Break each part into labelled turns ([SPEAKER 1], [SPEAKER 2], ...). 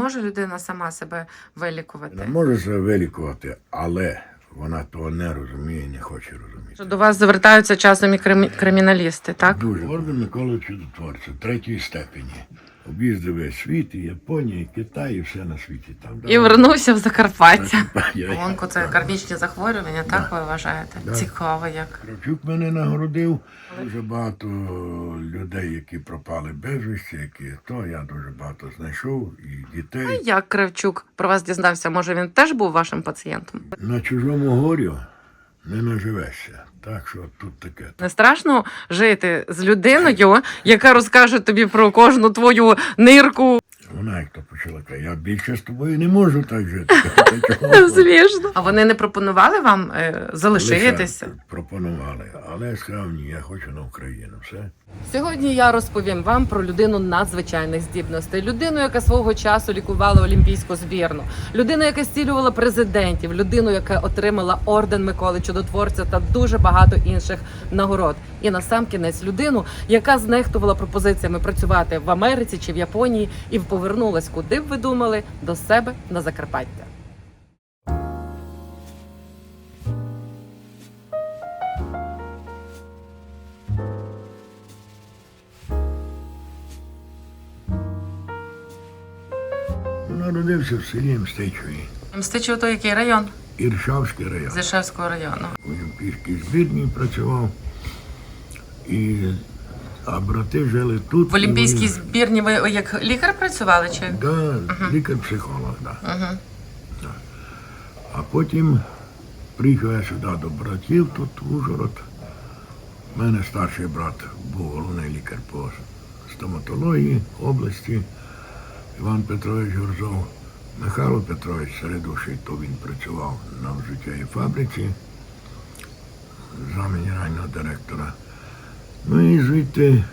[SPEAKER 1] може людина сама себе вилікувати?
[SPEAKER 2] Не може себе вилікувати, але вона того не розуміє і не хоче розуміти.
[SPEAKER 1] Що До вас звертаються часом і крим- криміналісти, так?
[SPEAKER 2] Дуже. Орден Миколи Чудотворця, третьої степені. Об'їздив весь світ, і Японія, і Китай, і все на світі. Там,
[SPEAKER 1] І вернувся в Закарпаття. Онко це кармічні захворювання, так ви вважаєте?
[SPEAKER 2] Да.
[SPEAKER 1] Цікаво як.
[SPEAKER 2] Кравчук мене нагородив. Дуже багато людей, які пропали безвісті, які то я дуже багато знайшов, і
[SPEAKER 1] А
[SPEAKER 2] дітей.
[SPEAKER 1] як Кравчук про вас дізнався? Може він теж був вашим пацієнтом?
[SPEAKER 2] На чужому горю не наживешся. Так що тут таке.
[SPEAKER 1] Не страшно жити з людиною, яка розкаже тобі про кожну твою нирку.
[SPEAKER 2] Вона як то почала казати, я більше з тобою не можу так жити. Чого?
[SPEAKER 1] Смішно. А вони не пропонували вам е, залишитися?
[SPEAKER 2] Лише Пропонували, але я сказав, ні, я хочу на Україну. Все.
[SPEAKER 1] Сьогодні я розповім вам про людину надзвичайних здібностей, людину, яка свого часу лікувала олімпійську збірну, людину, яка зцілювала президентів, людину, яка отримала орден Миколи Чудотворця та дуже багато інших нагород. І насамкінець людину, яка знехтувала пропозиціями працювати в Америці чи в Японії і повернулась, куди б ви думали, до себе на Закарпаття.
[SPEAKER 2] Народився в селі Мстичеві,
[SPEAKER 1] Мстичево то який район?
[SPEAKER 2] Іршавський район.
[SPEAKER 1] З Іршевського району.
[SPEAKER 2] У Олімпійській збірній працював. І, а брати жили тут.
[SPEAKER 1] В олімпійській
[SPEAKER 2] і
[SPEAKER 1] збірні ви як лікар працювали чи?
[SPEAKER 2] вони- Да, лікар-психолог, да.
[SPEAKER 1] Угу.
[SPEAKER 2] А потім приїхав я сюди до братів, тут в Ужгород. У мене старший брат був головний лікар по стоматології області. Іван Петрович Горзов. Михайло Петрович середуший, то він працював на взуттєвій фабриці за генерального директора. Ну і звідти,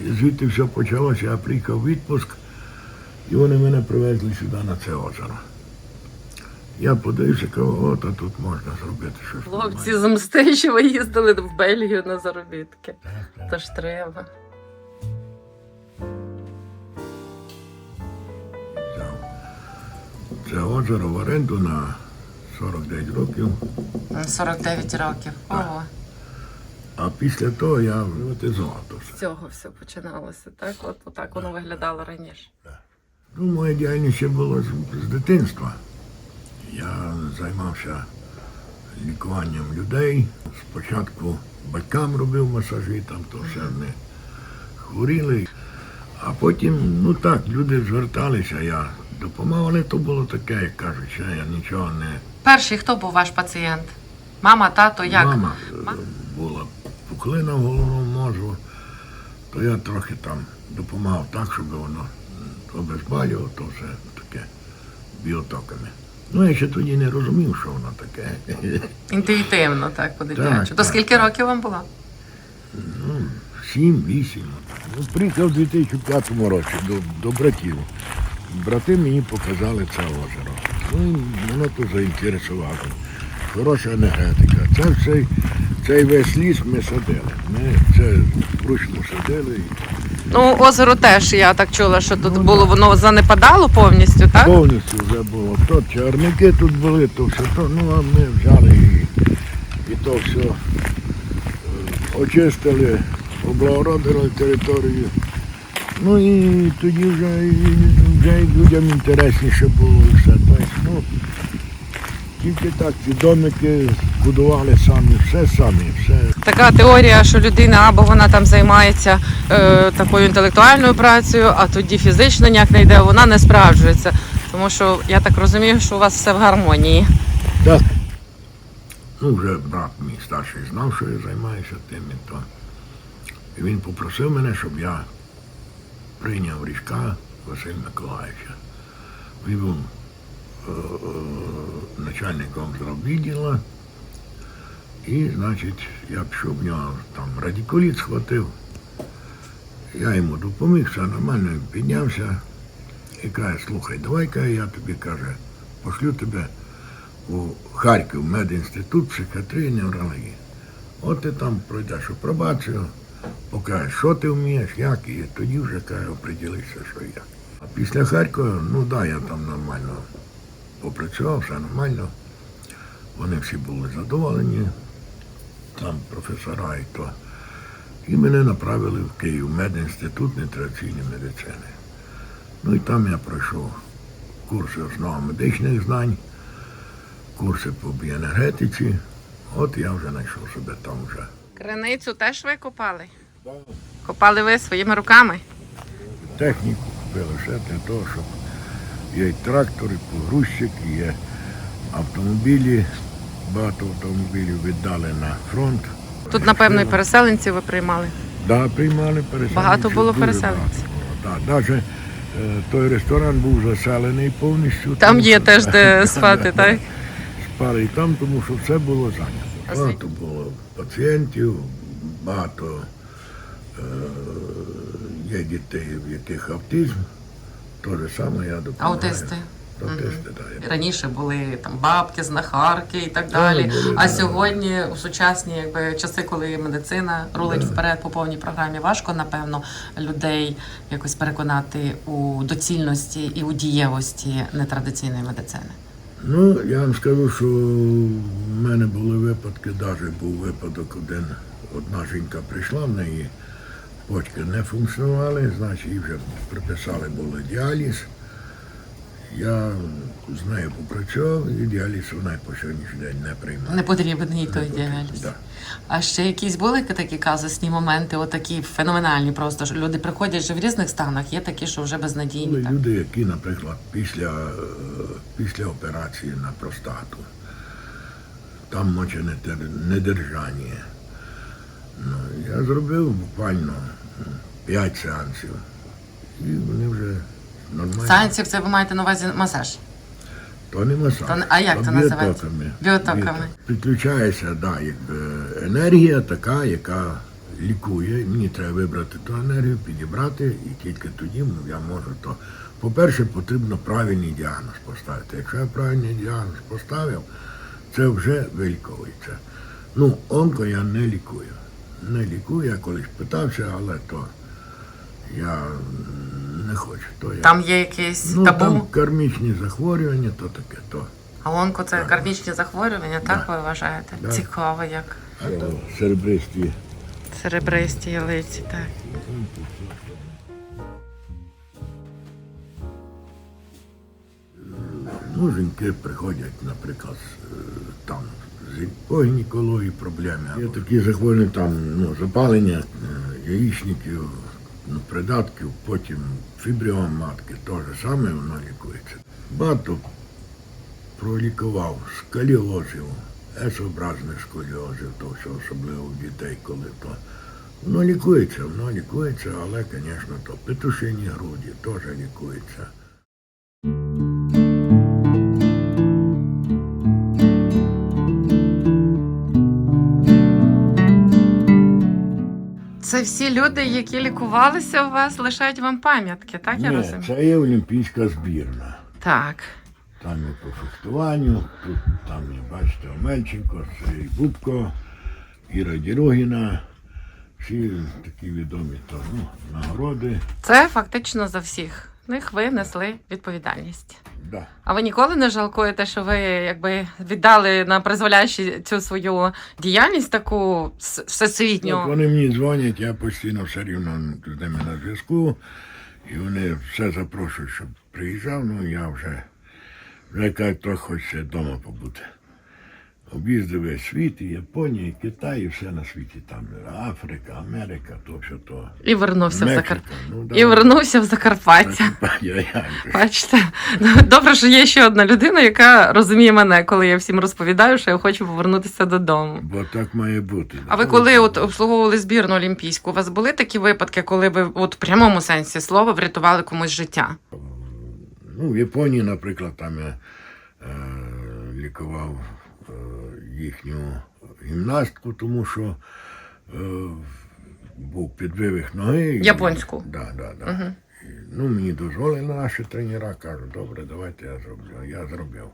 [SPEAKER 2] і звідти все почалося. Я приїхав в відпуск, і вони мене привезли сюди на це озеро. Я подивився, кажу, от, а тут можна зробити щось.
[SPEAKER 1] Хлопці з Мстичева їздили в Бельгію на заробітки.
[SPEAKER 2] Так, так.
[SPEAKER 1] Тож треба.
[SPEAKER 2] це озеро в оренду на 49 років.
[SPEAKER 1] 49 років. Ого.
[SPEAKER 2] А після того я приватизував то все.
[SPEAKER 1] З цього все починалося, так? От отак воно виглядало раніше.
[SPEAKER 2] Ну, моя діяльність ще була з, з дитинства. Я займався лікуванням людей. Спочатку батькам робив масажі, там то все вони хворіли. А потім, ну так, люди зверталися, я допомагав, але то було таке, як кажуть, що я нічого не.
[SPEAKER 1] Перший хто був ваш пацієнт? Мама, тато, як?
[SPEAKER 2] Мама е, була пухлина в головному мозку, то я трохи там допомагав так, щоб воно м, то все таке біотоками. Ну, я ще тоді не розумів, що воно таке.
[SPEAKER 1] Інтуїтивно, так, по-дитячу.
[SPEAKER 2] Так,
[SPEAKER 1] То
[SPEAKER 2] так,
[SPEAKER 1] скільки
[SPEAKER 2] так.
[SPEAKER 1] років вам було?
[SPEAKER 2] Ну, сім, вісім. Ну, приїхав у 2005 році до, до братів. Брати мені показали це озеро. Ну, мене то заінтересувало. Хороша енергетика. Це цей, цей весь ліс ми садили. Ми це вручну садили. і
[SPEAKER 1] Ну, озеро теж, я так чула, що тут було, воно занепадало повністю, так?
[SPEAKER 2] Повністю вже було. То чарники тут були, то все то. Ну, а ми взяли і, і то все е, очистили, облагородили територію. Ну і тоді вже, і, вже і людям інтересніше було і все. Тобто, ну, тільки так ці домики будували самі, все самі, все.
[SPEAKER 1] Така теорія, що людина або вона там займається е, такою інтелектуальною працею, а тоді фізично ніяк не йде, вона не справджується. Тому що я так розумію, що у вас все в гармонії.
[SPEAKER 2] Так. Ну, вже брат мій старший знав, що я займаюся тим і то. І він попросив мене, щоб я прийняв ріжка Василя Миколаївича. Він був начальником зробвідділа. І, значить, я пішов в нього там радикуліт схватив. Я йому допоміг, все нормально, він піднявся і каже, слухай, давай-ка я тобі каже, пошлю тебе у Харків медінститут психіатрії неврології. От ти там пройдеш апробацію, покажеш, що ти вмієш, як, і тоді вже каже, оприділишся, що як. А після Харкова, ну да, я там нормально попрацював, все нормально. Вони всі були задоволені, там професора і то. І мене направили в Київ медінститут нутриційної медицини. Ну і там я пройшов курси основ медичних знань, курси по біоенергетиці. От я вже знайшов себе там вже.
[SPEAKER 1] Криницю теж ви копали? Копали ви своїми руками?
[SPEAKER 2] Техніку купили ще для того, щоб є і трактори, погрузчик, є автомобілі. Багато автомобілів віддали на фронт.
[SPEAKER 1] Тут, напевно, і переселенців ви приймали.
[SPEAKER 2] Да, приймали переселенців.
[SPEAKER 1] Багато було
[SPEAKER 2] дуже
[SPEAKER 1] переселенців?
[SPEAKER 2] багато було, Так, навіть е, той ресторан був заселений повністю.
[SPEAKER 1] Там є
[SPEAKER 2] що-
[SPEAKER 1] теж де спати, так?
[SPEAKER 2] Спали і там, тому що все було зайнято. Багато було пацієнтів, багато е, є дітей, в яких автизм. Те ж саме я допомагаю.
[SPEAKER 1] Аутисти.
[SPEAKER 2] Аутисти, я
[SPEAKER 1] Раніше були там бабки, знахарки і так далі.
[SPEAKER 2] були,
[SPEAKER 1] А
[SPEAKER 2] да.
[SPEAKER 1] сьогодні у сучасні якби часи, коли медицина рулить вперед по повній програмі, важко напевно людей якось переконати у доцільності і у дієвості нетрадиційної медицини.
[SPEAKER 2] Ну, я вам скажу, що в мене були випадки, навіть був випадок один. Одна жінка прийшла, в неї почки не функціонували, значить їй вже приписали були діаліз. Я з нею попрацював і діаліз вона по сьогоднішній день не приймає.
[SPEAKER 1] Не потрібен їй той діаліз.
[SPEAKER 2] Да.
[SPEAKER 1] А ще якісь були такі казусні моменти, отакі феноменальні, просто що люди приходять вже в різних станах. Є такі, що вже безнадійні.
[SPEAKER 2] Були
[SPEAKER 1] Так?
[SPEAKER 2] люди, які, наприклад, після, е, після операції на простату, там моченедержання. Ну, я зробив буквально 5 сеансів. І вони вже нормально.
[SPEAKER 1] Сеансів це ви маєте на увазі масаж?
[SPEAKER 2] То не масаж.
[SPEAKER 1] То а як
[SPEAKER 2] то
[SPEAKER 1] це називається?
[SPEAKER 2] біотоками.
[SPEAKER 1] Біотоками.
[SPEAKER 2] Біоток. Підключається, да, якби енергія така, яка лікує. Мені треба вибрати ту енергію, підібрати, і тільки тоді ну, я можу то. По-перше, потрібно правильний діагноз поставити. Якщо я правильний діагноз поставив, це вже виліковується. Ну, онко я не лікую. Не лікую, я колись питався, але то я не хочу. То я...
[SPEAKER 1] Там є якесь
[SPEAKER 2] ну,
[SPEAKER 1] табу.
[SPEAKER 2] там кармічні захворювання, то таке, то.
[SPEAKER 1] А онко це кармічні захворювання, так
[SPEAKER 2] Да.
[SPEAKER 1] ви вважаєте?
[SPEAKER 2] Да.
[SPEAKER 1] Цікаво, як
[SPEAKER 2] А то серебристі.
[SPEAKER 1] серебристі ялиці, так.
[SPEAKER 2] Ну, жінки приходять, наприклад, е, там з по гінекології проблеми. Є такі захворювання, там ну, запалення е, яєчників, ну, придатків, потім фібріом матки, те ж саме воно лікується. Багато пролікував скаліозів, есообразних сколіозів, то що особливо у дітей, коли то. Воно лікується, воно лікується, але, звісно, то петушині груді теж лікується.
[SPEAKER 1] Це всі люди, які лікувалися у вас, лишають вам пам'ятки, так я
[SPEAKER 2] Ні,
[SPEAKER 1] розумію?
[SPEAKER 2] це є олімпійська збірна.
[SPEAKER 1] Так.
[SPEAKER 2] Там і по фехтуванню, тут там і бачите, Омельченко, це і Бубко, Іра Дірогіна. Всі такі відомі то, ну, нагороди.
[SPEAKER 1] Це фактично за всіх. Них ви несли відповідальність.
[SPEAKER 2] Да.
[SPEAKER 1] А ви ніколи не жалкуєте, що ви якби віддали на призволяючи цю свою діяльність таку с-
[SPEAKER 2] От
[SPEAKER 1] всесвітню?
[SPEAKER 2] вони мені дзвонять, я постійно все рівно з ними на зв'язку. І вони все запрошують, щоб приїжджав, ну я вже, вже кажуть, трохи хочеться вдома побути. Об'їздив весь світ, і Японія, і Китай, і все на світі там. Африка, Америка, то що то.
[SPEAKER 1] І вернувся в
[SPEAKER 2] Мексика,
[SPEAKER 1] Закарпаття.
[SPEAKER 2] ну, да.
[SPEAKER 1] І вернувся в Закарпаття. Бачите, Ну, добре, що є ще одна людина, яка розуміє мене, коли я всім розповідаю, що я хочу повернутися додому.
[SPEAKER 2] Бо так має бути.
[SPEAKER 1] А ви коли от обслуговували збірну олімпійську, у вас були такі випадки, коли ви от в прямому сенсі слова врятували комусь життя?
[SPEAKER 2] Ну, в Японії, наприклад, там я е, лікував їхню гімнастку, тому що е, був підвивих ноги. і-
[SPEAKER 1] Японську?
[SPEAKER 2] Да, да, да. І, ну, мені дозволили наші тренера, кажуть, добре, давайте я зроблю. Я зробив.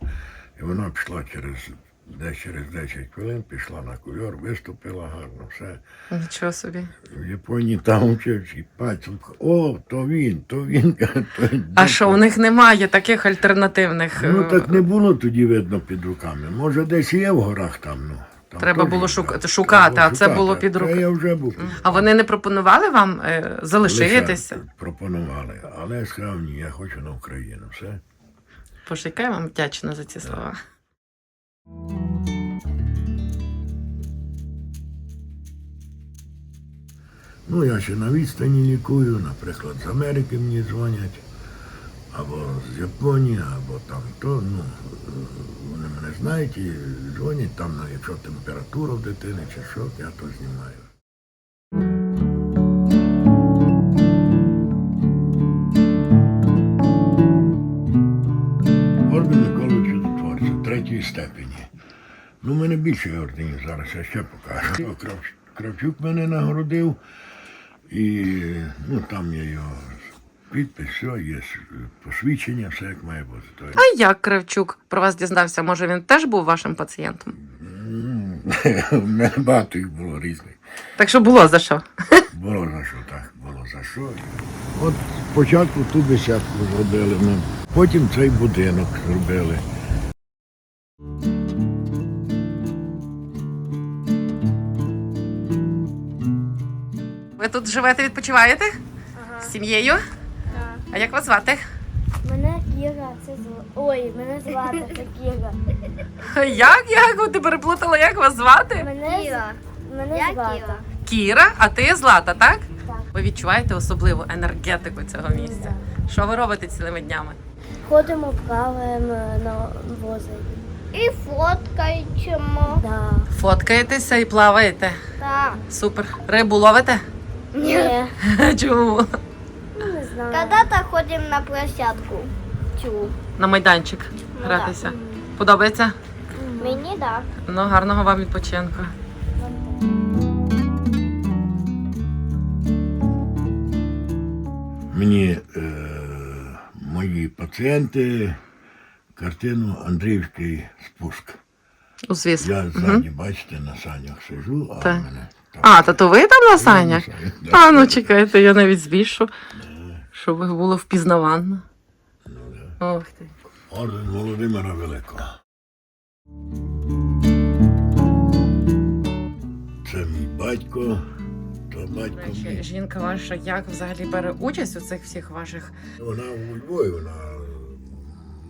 [SPEAKER 2] І вона пішла через Десь через 10 хвилин пішла на кульор, виступила гарно, все.
[SPEAKER 1] Нічого собі.
[SPEAKER 2] В Японії там вчився і пальцем. О, то він, то він. то.
[SPEAKER 1] А що, у них немає таких альтернативних?
[SPEAKER 2] Ну
[SPEAKER 1] е,
[SPEAKER 2] так не було тоді видно під руками. Може, десь є в горах там. ну. Там
[SPEAKER 1] Треба було шукати,
[SPEAKER 2] Треба
[SPEAKER 1] а це було під руками.
[SPEAKER 2] Я вже був.
[SPEAKER 1] А вони не пропонували вам е, залишитися?
[SPEAKER 2] Лише Пропонували, але я сказав, ні, я хочу на Україну. Все.
[SPEAKER 1] Боже, яка я вам вдячна за ці слова.
[SPEAKER 2] Ну, я ще на відстані лікую, наприклад, з Америки мені дзвонять, або з Японії, або там то. Ну, вони мене знають і дзвонять там, якщо температура в дитини чи що, я то знімаю. Ну, в мене більше орденів зараз, я ще покажу. Крав- Кравчук мене нагородив, і ну, там є його підпис, все, є посвідчення, все як має бути. То
[SPEAKER 1] А як Кравчук про вас дізнався? Може, він теж був вашим пацієнтом?
[SPEAKER 2] У мене багато їх було різних.
[SPEAKER 1] Так що було за що?
[SPEAKER 2] Було за що, так, було за що. От спочатку ту бесідку зробили нам, потім цей будинок зробили.
[SPEAKER 1] Живете, відпочиваєте? З сім'єю? А як вас звати?
[SPEAKER 3] Мене Кіра, це зв... Ой, мене звати це Кіра.
[SPEAKER 1] Як? Як? Ви ти переплутала, як вас звати?
[SPEAKER 3] Мене,
[SPEAKER 4] Кіра.
[SPEAKER 3] мене
[SPEAKER 4] Я
[SPEAKER 3] звати.
[SPEAKER 4] Кіра.
[SPEAKER 1] Кіра, а ти Злата, так?
[SPEAKER 3] Так.
[SPEAKER 1] Ви відчуваєте особливу енергетику цього місця. Що ви робите цілими днями?
[SPEAKER 3] Ходимо, плаваємо на возі.
[SPEAKER 4] І фоткаємо.
[SPEAKER 3] Да.
[SPEAKER 1] Фоткаєтеся і плаваєте.
[SPEAKER 4] Так.
[SPEAKER 1] Супер. Рибу ловите?
[SPEAKER 3] Ні.
[SPEAKER 1] Чому?
[SPEAKER 3] Ну, не знаю.
[SPEAKER 4] Когда-то ходимо на площадку. Чу.
[SPEAKER 1] На майданчик
[SPEAKER 4] Ну,
[SPEAKER 1] гратися. Подобається?
[SPEAKER 4] Мені так.
[SPEAKER 1] Ну, гарного вам відпочинку.
[SPEAKER 2] Мені е, мої пацієнти картину Андріївський спуск.
[SPEAKER 1] У.
[SPEAKER 2] Я ззаді, бачите, на санях сижу, а
[SPEAKER 1] Так.
[SPEAKER 2] в мене.
[SPEAKER 1] А, то то ви там на санях?
[SPEAKER 2] санях.
[SPEAKER 1] А, ну чекайте, я навіть збільшу, щоб було впізнаванно. Ох ти.
[SPEAKER 2] Орден Володимира Великого. Це мій батько, то батько мій.
[SPEAKER 1] Жінка ваша як взагалі бере участь у цих всіх ваших
[SPEAKER 2] Вона у Львові, вона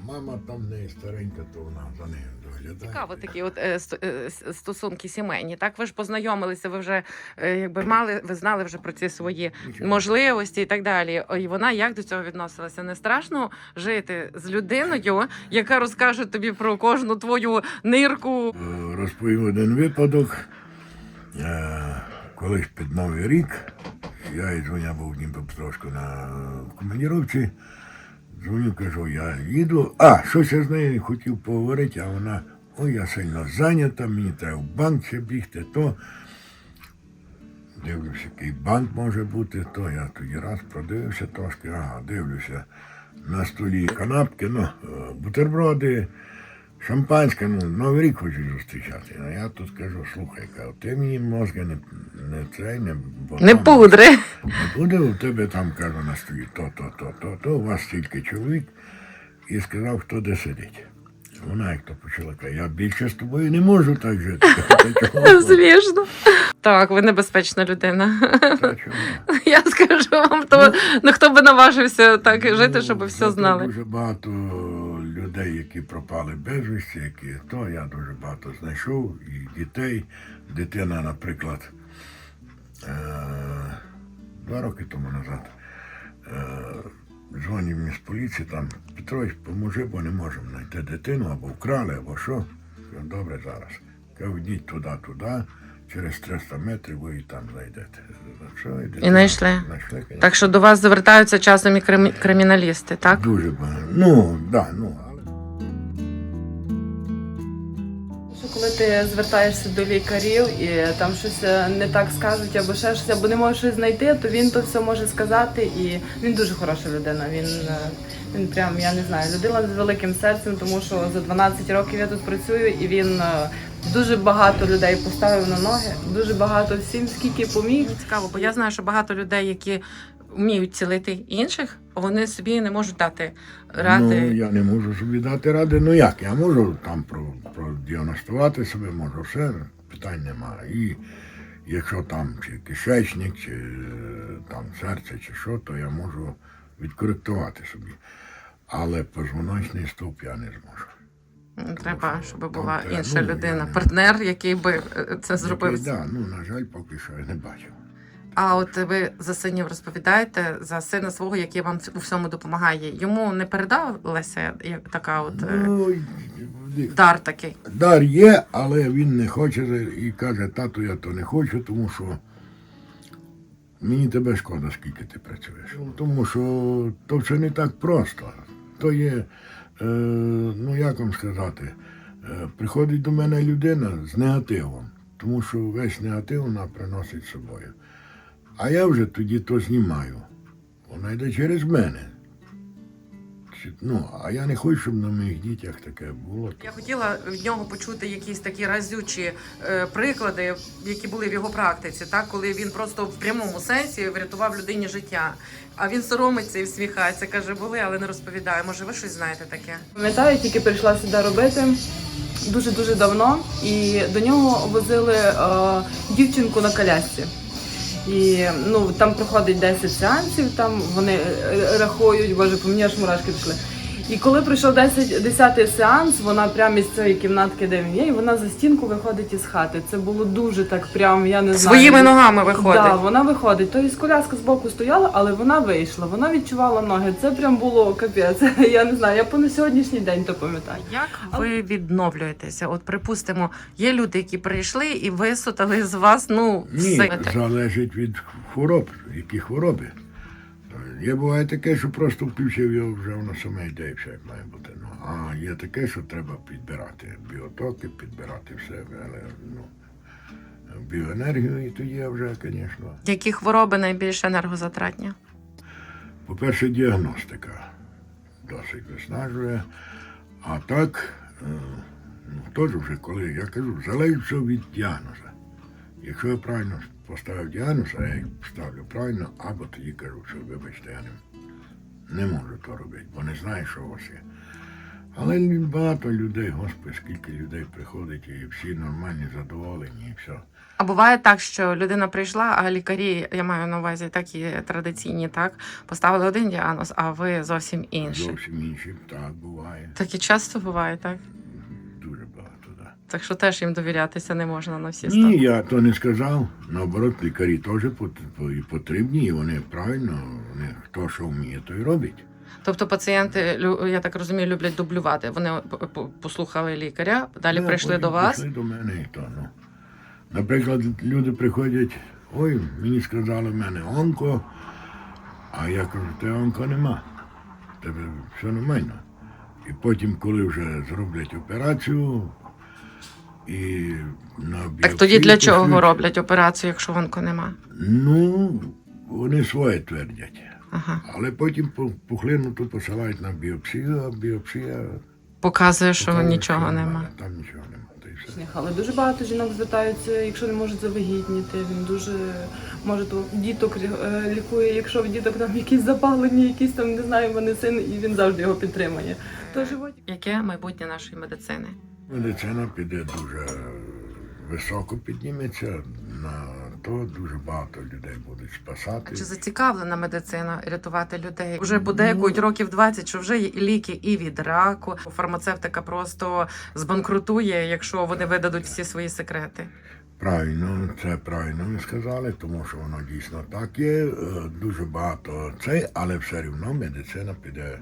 [SPEAKER 2] мама там в неї старенька, то вона за нею доглядає.
[SPEAKER 1] Цікаво такі от е, е, стосунки сімейні. Так ви ж познайомилися, ви вже е, якби мали, ви знали вже про ці свої
[SPEAKER 2] Нічого.
[SPEAKER 1] можливості і так далі. І вона як до цього відносилася? Не страшно жити з людиною, яка розкаже тобі про кожну твою нирку.
[SPEAKER 2] Е, Розповів один випадок. Е, Колись під Новий рік я і дзвоня був в Дніпропетровську на командіровці. Дзвоню, кажу, я їду. А, щось я з нею хотів поговорити, а вона, ой, я сильно зайнята, мені треба в банк ще бігти, то. Дивлюся, який банк може бути, то я тоді раз продивився трошки, ага, дивлюся. На столі канапки, ну, е, бутерброди, шампанське, ну, Новий рік хочуть зустрічати. А я тут кажу, слухай, ти мені мозги не, не цей, не, бо
[SPEAKER 1] Не пудри.
[SPEAKER 2] Буде у тебе там, кажу, на столі то, то, то, то, то, у вас стільки чоловік, і сказав, хто де сидить. Вона як то почала, каже, я більше з тобою не можу так жити.
[SPEAKER 1] Смішно. Так, ви небезпечна людина.
[SPEAKER 2] Та?
[SPEAKER 1] Я скажу вам, то ну хто би наважився так жити, щоб
[SPEAKER 2] Ну,
[SPEAKER 1] все
[SPEAKER 2] зато
[SPEAKER 1] знали.
[SPEAKER 2] Дуже багато людей, які пропали безвісті, які то я дуже багато знайшов, і дітей. Дитина, наприклад, е, два роки тому назад е, дзвонив мені з поліції, там Петрович, поможи, бо не можемо знайти дитину, або вкрали, або що. Кажу, добре зараз. Кажу, йдіть туди, туди, через 300 метрів ви і там знайдете. Що, дитина-
[SPEAKER 1] знайшли? Так що до вас звертаються часом і крим- криміналісти, так?
[SPEAKER 2] Дуже багато. Ну, да, ну,
[SPEAKER 5] коли ти звертаєшся до лікарів і там щось е, не так скажуть або ще щось, або не можеш щось знайти, то він то все може сказати. І він дуже хороша людина. Він, е, Він прям, я не знаю, людина з великим серцем, тому що за 12 років я тут працюю, і він е, дуже багато людей поставив на ноги, дуже багато всім, скільки поміг.
[SPEAKER 1] Цікаво, бо я знаю, що багато людей, які вміють цілити інших, вони собі не можуть дати ради.
[SPEAKER 2] Ну, я не можу собі дати ради. Ну як? Я можу там про, продіагностувати себе, можу все, питань немає. І якщо там чи кишечник, чи е, там серце, чи що, то я можу відкоректувати собі. Але позвоночний стовп я не зможу.
[SPEAKER 1] Треба, щоб була інша
[SPEAKER 2] ну,
[SPEAKER 1] людина, партнер, який би е, це зробив.
[SPEAKER 2] Да, ну, на жаль, поки що я не бачив.
[SPEAKER 1] А от ви за синів розповідаєте за сина свого, який вам у всьому допомагає. Йому не передалася як така от е,
[SPEAKER 2] Ну,
[SPEAKER 1] дар такий.
[SPEAKER 2] Дар є, але він не хоче і каже, тату, я то не хочу, тому що мені тебе шкода, скільки ти працюєш. Тому що то все не так просто. То є, е, ну як вам сказати, е, приходить до мене людина з негативом, тому що весь негатив вона приносить з собою. А я вже тоді то знімаю. Вона йде через мене. Ну, а я не хочу, щоб на моїх дітях таке було.
[SPEAKER 1] Я хотіла від нього почути якісь такі разючі е, приклади, які були в його практиці, так коли він просто в прямому сенсі врятував людині життя. А він соромиться і всміхається, каже, були, але не розповідає. Може, ви щось знаєте таке?
[SPEAKER 5] Пам'ятаю, тільки прийшла сюди робити дуже дуже давно, і до нього возили е, дівчинку на колясці. І ну там проходить 10 сеансів, там вони е, рахують, боже, по мені аж мурашки пішли. І коли прийшов 10, 10 сеанс, вона прямо із цієї кімнатки, де він є, і вона за стінку виходить із хати. Це було дуже так, прям я не знаю.
[SPEAKER 1] Своїми ногами виходить.
[SPEAKER 5] Да, вона виходить. Тобто коляска збоку стояла, але вона вийшла. Вона відчувала ноги. Це прям було капець. Я не знаю. Я по на сьогоднішній день то пам'ятаю.
[SPEAKER 1] Як ви відновлюєтеся? От припустимо, є люди, які прийшли і висутали з вас. Ну
[SPEAKER 2] Ні,
[SPEAKER 1] все
[SPEAKER 2] залежить від хвороб, які хвороби. Є буває таке, що просто включив його, вже воно саме йде і все як має бути. Ну, а є таке, що треба підбирати біотоки, підбирати все, але ну, біоенергію, і тоді я вже, звісно.
[SPEAKER 1] які хвороби найбільш енергозатратні?
[SPEAKER 2] По-перше, діагностика досить виснажує. А так, е, ну, теж вже коли я кажу, залежить від діагноза. Якщо я правильно поставив діагноз, а я їх ставлю правильно, або тоді кажу, що вибачте, я не, не можу то робити, бо не знаю, що у вас є. Але багато людей, господи, скільки людей приходить, і всі нормальні, задоволені, і все.
[SPEAKER 1] А буває так, що людина прийшла, а лікарі, я маю на увазі такі традиційні, так поставили один діагноз, а ви зовсім інший.
[SPEAKER 2] Зовсім інші, так буває.
[SPEAKER 1] Такі часто буває, так?
[SPEAKER 2] Так.
[SPEAKER 1] Що теж їм довірятися не можна на всі
[SPEAKER 2] Ні, я то не сказав. Наоборот, лікарі теж потрібні, і вони правильно, вони хто що вміє, то й робить.
[SPEAKER 1] Тобто пацієнти, я так розумію, люблять дублювати. Вони послухали лікаря, далі
[SPEAKER 2] Да,
[SPEAKER 1] прийшли до вас.
[SPEAKER 2] Прийшли до мене і то, ну. Наприклад, люди приходять, ой, мені сказали, в мене онко, а я кажу, те онко нема. Тебе все нормально. І потім, коли вже зроблять операцію, і на
[SPEAKER 1] Так тоді для чого роблять операцію, якщо вонку нема?
[SPEAKER 2] Ну, вони своє твердять.
[SPEAKER 1] Ага.
[SPEAKER 2] Але потім по- пухлину посилають на біопсію, а біопсія
[SPEAKER 1] Показує, що
[SPEAKER 2] показує,
[SPEAKER 1] нічого
[SPEAKER 2] що
[SPEAKER 1] нема.
[SPEAKER 2] немає, Там нічого немає.
[SPEAKER 5] Але дуже багато жінок звертаються, якщо не можуть завагітніти. Він дуже може то діток е, лікує, якщо в діток там якісь запалення, якісь там не знаю, вони син, і він завжди його підтримує. То живуть.
[SPEAKER 1] Яке майбутнє нашої медицини?
[SPEAKER 2] Медицина піде дуже високо підніметься, на то дуже багато людей будуть спасати.
[SPEAKER 1] Чи зацікавлена медицина рятувати людей? Вже подекують років 20, що вже є і ліки і від раку. Фармацевтика просто збанкрутує, якщо вони видадуть всі свої секрети.
[SPEAKER 2] Правильно, це правильно ви сказали, тому що воно дійсно так є. Е, Дуже багато це, але все одно медицина піде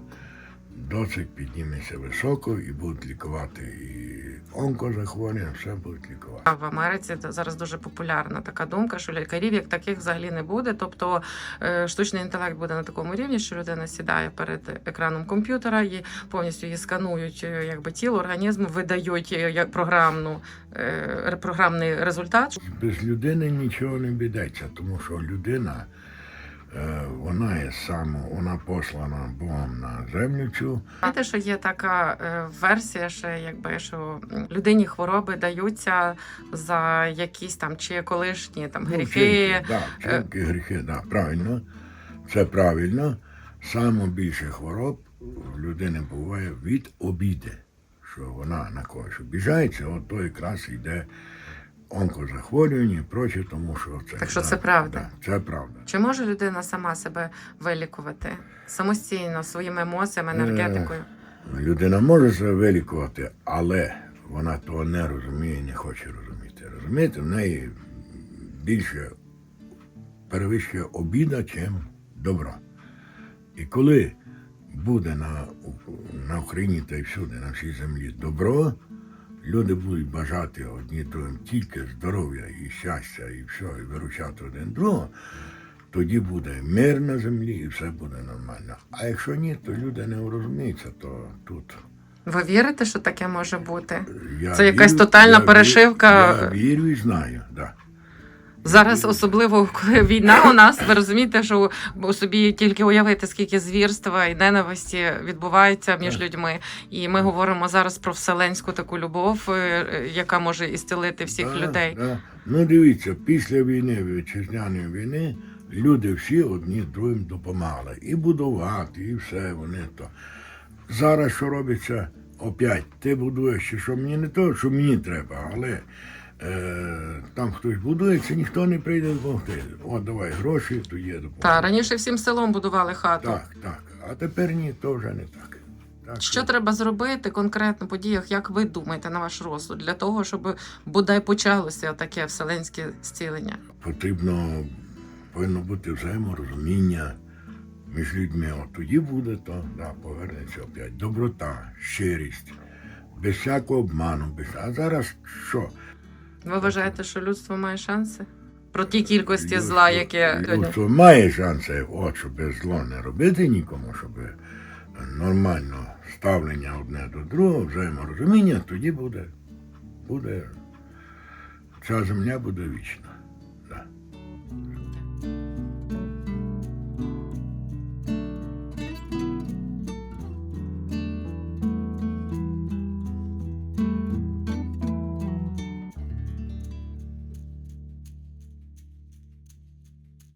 [SPEAKER 2] досить підніметься високо і будуть лікувати і онкозахворювання, все будуть лікувати.
[SPEAKER 1] А в Америці зараз дуже популярна така думка, що лікарів як таких взагалі не буде. Тобто е, штучний інтелект буде на такому рівні, що людина сідає перед екраном комп'ютера і повністю її сканують, е, якби тіло, організм, видають е, як програмну програмний результат.
[SPEAKER 2] Без людини нічого не бідеться, тому що людина Вона є само, вона послана Богом на землю цю.
[SPEAKER 1] Знаєте, що є така е, версія, ще якби що людині хвороби даються за якісь там чи колишні там
[SPEAKER 2] Ну,
[SPEAKER 1] гріхи.
[SPEAKER 2] вчинки, да, вчинки, гріхи, да, правильно. Це правильно. Саме більше хвороб в людини буває від обіди, що вона на когось обіжається, от то якраз йде онкозахворювання і проче, тому що це.
[SPEAKER 1] Так що це правда?
[SPEAKER 2] Да, це правда.
[SPEAKER 1] Чи може людина сама себе вилікувати самостійно своїми емоціями, енергетикою?
[SPEAKER 2] Людина може себе вилікувати, але вона того не розуміє, не хоче розуміти. Розумієте, в неї більше перевищує обіда, чим добро. І коли буде на, на Україні та й всюди, на всій землі добро, люди будуть бажати одні другим тільки здоров'я і щастя, і все, і виручати один другого, тоді буде мир на землі і все буде нормально. А якщо ні, то люди не розуміються, то тут.
[SPEAKER 1] Ви вірите, що таке може бути?
[SPEAKER 2] Я
[SPEAKER 1] Це якась
[SPEAKER 2] вірю-
[SPEAKER 1] тотальна
[SPEAKER 2] я вірю-
[SPEAKER 1] перешивка.
[SPEAKER 2] Я вірю і знаю, так. Да.
[SPEAKER 1] Зараз, особливо коли війна у нас, ви розумієте, що у собі тільки уявити, скільки звірства і ненависті відбувається між людьми. І ми говоримо зараз про вселенську таку любов, е, яка може ісцелити всіх
[SPEAKER 2] Да,
[SPEAKER 1] людей.
[SPEAKER 2] да. Ну дивіться, після війни, вітчизняної війни, люди всі одні другим допомагали. І будувати, і все вони то. Зараз що робиться? Опять, ти будуєш, що мені не то, що мені треба, але там хтось будується, ніхто не прийде допомогти. От давай гроші, то є допомога.
[SPEAKER 1] Та раніше всім селом будували хату.
[SPEAKER 2] Так, так. А тепер ні, то вже не так. так
[SPEAKER 1] Що треба зробити конкретно по діях, як ви думаєте на ваш розсуд, для того, щоб бодай почалося таке вселенське зцілення?
[SPEAKER 2] потрібно повинно бути взаєморозуміння між людьми. От тоді буде, то да, повернеться опять. Доброта, щирість, без всякого обману. Без... А зараз що?
[SPEAKER 1] Ви вважаєте, що людство має шанси? Про ті кількості зла, яке?
[SPEAKER 2] Людство має шанси, от, щоб зло не робити нікому, щоб нормально ставлення одне до другого, взаєморозуміння, тоді буде, буде ця земля буде вічна.